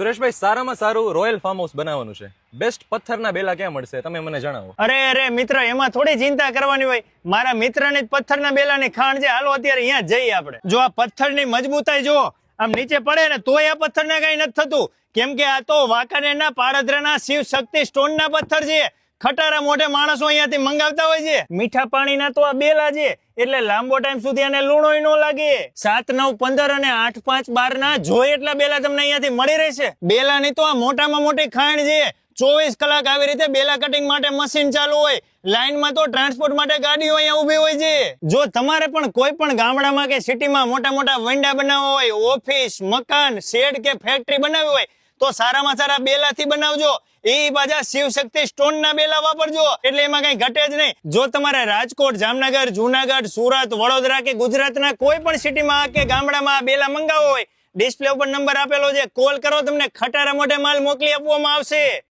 સુરેશભાઈ, સારામાં સારું royal farm house બનાવવાનું છે. બેસ્ટ પથ્થરના બેલા ક્યાં મળશે, તમે મને જણાવો. અરે અરે, મિત્ર, એમાં થોડી ચિંતા કરવાની હોય. મારા મિત્રને જ પથ્થરના બેલાની ખાણ છે. હાલો, અત્યારે અહીંયા જઈએ આપણે. જો આ પથ્થરની મજબૂતાઈ જો આમ નીચે પડે ને, તોય આ પથ્થરને કઈ નથી થતું. કેમ કે આ તો વાંકાનેરના પારધરાના શિવ શક્તિ સ્ટોનના પથ્થર છે. ખટારા મોઢે માણસો અહીંયાથી મંગાવતા હોય છે. મીઠા પાણીના તો આ બેલા છે. એટલે લાંબો ટાઈમ સુધી આને લૂણોય ન લાગે. સાત, નવ, પંદર અને આઠ, પાંચ બાર ના જોઈએ એટલા બેલા તમને અહીંયાથી મળી રહેશે. બેલાની તો આ મોટામાં મોટી ખાણ છે. ચોવીસ કલાક આવી રીતે બેલા કટિંગ માટે મશીન ચાલુ હોય. લાઈનમાં તો ટ્રાન્સપોર્ટ માટે ગાડીઓ અહીંયા ઊભી હોય છે. જો તમારે પણ કોઈ પણ ગામડામાં કે સિટીમાં મોટા મોટા વંડા બનાવવા હોય ઓફિસ મકાન શેડ કે ફેક્ટરી બનાવવી હોય તો સારામાં સારા બેલાથી બનાવજો. એ પાછા શિવ શક્તિ સ્ટોન ના બેલા વાપરજો. એટલે એમાં કઈ ઘટે જ નહીં. જો તમારે રાજકોટ, જામનગર, જુનાગઢ, સુરત, વડોદરા કે ગુજરાતના કોઈ પણ સિટીમાં કે ગામડામાં બેલા મંગાવો હોય, ડિસ્પ્લે ઉપર નંબર આપેલો છે. કોલ કરો, તમને ખટારા મોઢે માલ મોકલી આપવામાં આવશે.